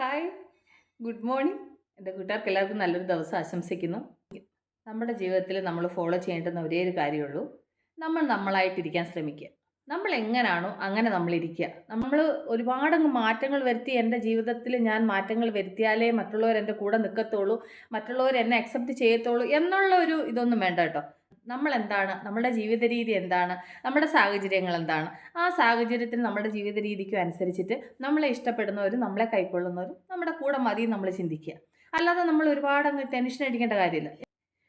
Hi. Good morning. എന്റെ കൂട്ടുകാർക്ക് എല്ലാവർക്കും നല്ലൊരു ദിവസം ആശംസിക്കുന്നു. നമ്മുടെ ജീവിതത്തിൽ നമ്മൾ ഫോളോ ചെയ്യേണ്ടുന്ന ഒരേ ഒരു കാര്യമുള്ളൂ. നമ്മൾ നമ്മളായിട്ടിരിക്കാൻ ശ്രമിക്കുക. നമ്മൾ എങ്ങനെയാണോ അങ്ങനെ നമ്മളിരിക്കുക നമ്മൾ ഒരുപാട് മാറ്റങ്ങൾ വരുത്തി എന്റെ ജീവിതത്തിൽ ഞാൻ മാറ്റങ്ങൾ വരുത്തിയാലേ മറ്റുള്ളവർ എന്റെ കൂടെ നിൽക്കത്തുള്ളൂ മറ്റുള്ളവർ എന്നെ അക്സെപ്റ്റ് ചെയ്യത്തുള്ളൂ എന്നുള്ള ഒരു ഇതൊന്നും വേണ്ട കേട്ടോ. നമ്മൾ എന്താണ് നമ്മുടെ ജീവിത രീതി എന്താണ്? നമ്മുടെ സാഹചര്യങ്ങൾ എന്താണ് ആ സാഹചര്യത്തിന് നമ്മുടെ ജീവിത രീതിക്കും അനുസരിച്ചിട്ട് നമ്മളെ ഇഷ്ടപ്പെടുന്നവരും നമ്മളെ കൈക്കൊള്ളുന്നവരും നമ്മുടെ കൂടെ മതി നമ്മൾ ചിന്തിക്കുക. അല്ലാതെ നമ്മൾ ഒരുപാട് അങ്ങ് ടെൻഷൻ അടിക്കേണ്ട കാര്യമില്ല.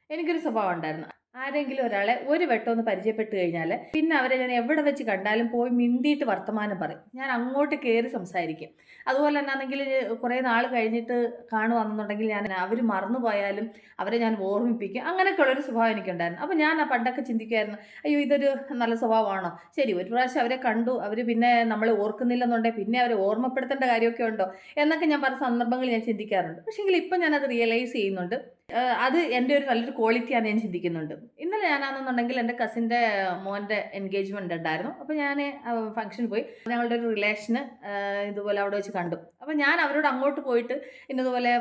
എനിക്കൊരു സ്വഭാവം ഉണ്ടായിരുന്നു. ആരെങ്കിലും ഒരാളെ ഒരു വട്ടം ഒന്ന് പരിചയപ്പെട്ട് കഴിഞ്ഞാൽ പിന്നെ അവരെ ഞാൻ എവിടെ വെച്ച് കണ്ടാലും പോയി മിണ്ടിയിട്ട് വർത്തമാനം പറയും. ഞാൻ അങ്ങോട്ട് കയറി സംസാരിക്കും. അതുപോലെ തന്നെ ആണെങ്കിൽ കുറേ നാൾ കഴിഞ്ഞിട്ട് കാണുവാണെന്നുണ്ടെങ്കിൽ ഞാൻ അവർ മറന്നുപോയാലും അവരെ ഞാൻ ഓർമ്മിപ്പിക്കും. അങ്ങനെയൊക്കെയുള്ളൊരു സ്വഭാവം എനിക്കുണ്ടായിരുന്നു. അപ്പോൾ ഞാൻ ആ പണ്ടൊക്കെ ചിന്തിക്കുമായിരുന്നു അയ്യോ ഇതൊരു നല്ല സ്വഭാവമാണോ? ശരി ഒരു പ്രാവശ്യം അവരെ കണ്ടു. അവർ പിന്നെ നമ്മൾ ഓർക്കുന്നില്ലെന്നുണ്ടെങ്കിൽ പിന്നെ അവരെ ഓർമ്മപ്പെടുത്തേണ്ട കാര്യമൊക്കെ ഉണ്ടോ എന്നൊക്കെ ഞാൻ പല സന്ദർഭങ്ങളിൽ ഞാൻ ചിന്തിക്കാറുണ്ട്. പക്ഷേങ്കിൽ ഇപ്പം ഞാനത് റിയലൈസ് ചെയ്യുന്നുണ്ട്. അത് എന്റെ ഒരു നല്ലൊരു ക്വാളിറ്റിയാണ് ഞാൻ ചിന്തിക്കുന്നുണ്ട്. ഇന്നലെ ഞാനാണെന്നുണ്ടെങ്കിൽ എന്റെ കസിന്റെ മോന്റെ എൻഗേജ്മെന്റ് ഉണ്ടായിരുന്നു. അപ്പോൾ ഞാൻ ഫംഗ്ഷന് പോയി. ഞങ്ങളുടെ ഒരു റിലേഷന് ഇതുപോലെ അവിടെ വെച്ച് കണ്ടു. അപ്പോൾ ഞാൻ അവരോട് അങ്ങോട്ട് പോയിട്ട് ഇന്നതുപോലെ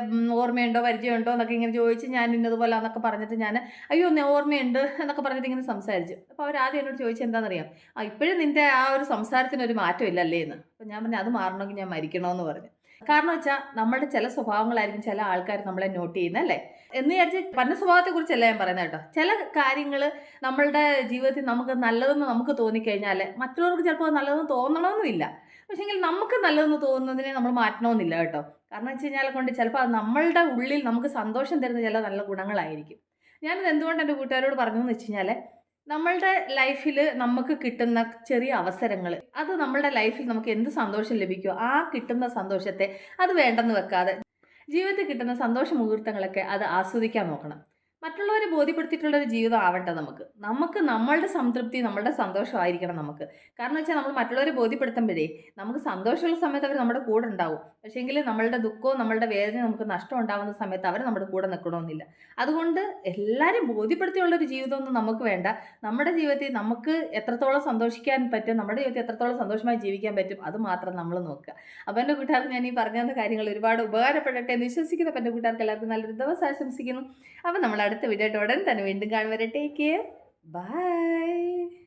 ഓർമ്മയുണ്ടോ പരിചയമുണ്ടോ എന്നൊക്കെ ഇങ്ങനെ ചോദിച്ച് ഞാൻ ഇന്നതുപോലെ എന്നൊക്കെ പറഞ്ഞിട്ട് ഞാൻ അയ്യോ ഓർമ്മയുണ്ട് എന്നൊക്കെ പറഞ്ഞിട്ട് ഇങ്ങനെ സംസാരിച്ചു. അപ്പോൾ അവർ ആദ്യം എന്നോട് ചോദിച്ചത് എന്താണെന്നറിയാം? ആ ഇപ്പോഴും നിന്റെ ആ ഒരു സംസാരത്തിനൊരു മാറ്റം ഇല്ലല്ലേ? എന്ന്. അപ്പോൾ ഞാൻ പറഞ്ഞു അത് മാറണമെങ്കിൽ ഞാൻ മരിക്കണമെന്ന് പറഞ്ഞു. കാരണം വെച്ചാൽ നമ്മുടെ ചില സ്വഭാവങ്ങളായിരിക്കും ചില ആൾക്കാർ നമ്മളെ നോട്ട് ചെയ്യുന്നത് അല്ലേ? എന്ന് വിചാരിച്ച് പന്ന സ്വഭാവത്തെ കുറിച്ചല്ല ഞാൻ പറയുന്നത് കേട്ടോ. ചില കാര്യങ്ങൾ നമ്മളുടെ ജീവിതത്തിൽ നമുക്ക് നല്ലതെന്ന് നമുക്ക് തോന്നിക്കഴിഞ്ഞാൽ മറ്റുള്ളവർക്ക് ചിലപ്പോൾ നല്ലതെന്ന് തോന്നണമെന്നില്ല പക്ഷേങ്കിൽ നമുക്ക് നല്ലതെന്ന് തോന്നുന്നതിനെ നമ്മൾ മാറ്റണമെന്നില്ല കേട്ടോ. കാരണം വെച്ച് കഴിഞ്ഞാൽ കൊണ്ട് ചിലപ്പോൾ അത് നമ്മളുടെ ഉള്ളിൽ നമുക്ക് സന്തോഷം തരുന്ന ചില നല്ല ഗുണങ്ങളായിരിക്കും. ഞാനത് എന്തുകൊണ്ട് എന്റെ കൂട്ടുകാരോട് പറഞ്ഞതെന്ന് വെച്ച് കഴിഞ്ഞാൽ നമ്മളുടെ ലൈഫിൽ നമുക്ക് കിട്ടുന്ന ചെറിയ അവസരങ്ങൾ അത് നമ്മളുടെ ലൈഫിൽ നമുക്ക് എന്ത് സന്തോഷം ലഭിക്കുമോ ആ കിട്ടുന്ന സന്തോഷത്തെ അത് വേണ്ടെന്ന് വെക്കാതെ ജീവിതത്തിൽ കിട്ടുന്ന സന്തോഷ മുഹൂർത്തങ്ങളൊക്കെ അത് ആസ്വദിക്കാൻ നോക്കണം. മറ്റുള്ളവരെ ബോധ്യപ്പെടുത്തിയിട്ടുള്ള ഒരു ജീവിതം ആവട്ടെ നമുക്ക്. നമുക്ക് നമ്മളുടെ സംതൃപ്തി നമ്മളുടെ സന്തോഷമായിരിക്കണം നമുക്ക്. കാരണം വെച്ചാൽ നമ്മൾ മറ്റുള്ളവരെ ബോധ്യപ്പെടുത്തുമ്പോഴേ നമുക്ക് സന്തോഷമുള്ള സമയത്ത് അവർ നമ്മുടെ കൂടെ ഉണ്ടാവും. പക്ഷേങ്കിൽ നമ്മളുടെ ദുഃഖവും നമ്മളുടെ വേദനയും നമുക്ക് നഷ്ടം ഉണ്ടാകുന്ന സമയത്ത് അവർ നമ്മുടെ കൂടെ നിൽക്കണമെന്നില്ല. അതുകൊണ്ട് എല്ലാവരും ബോധ്യപ്പെടുത്തിയുള്ളൊരു ജീവിതമൊന്നും നമുക്ക് വേണ്ട. നമ്മുടെ ജീവിതത്തിൽ നമുക്ക് എത്രത്തോളം സന്തോഷിക്കാൻ പറ്റും നമ്മുടെ ജീവിതത്തിൽ എത്രത്തോളം സന്തോഷമായി ജീവിക്കാൻ പറ്റും അത് മാത്രം നമ്മൾ നോക്കുക. അപ്പോൾ എന്റെ കൂട്ടുകാർക്ക് ഞാൻ ഈ പറഞ്ഞ കാര്യങ്ങൾ ഒരുപാട് ഉപകാരപ്പെടട്ടെ എന്ന് വിശ്വസിക്കുന്ന. അപ്പോൾ എന്റെ കൂട്ടുകാർക്ക് എല്ലാവർക്കും നല്ലൊരു ദിവസം ആശംസിക്കുന്നു. അപ്പോൾ നമ്മൾ അടുത്ത വീഡിയോ ഉടൻ തന്നെ വീണ്ടും കാണുവരെ ടേക്ക് കെയർ ബൈ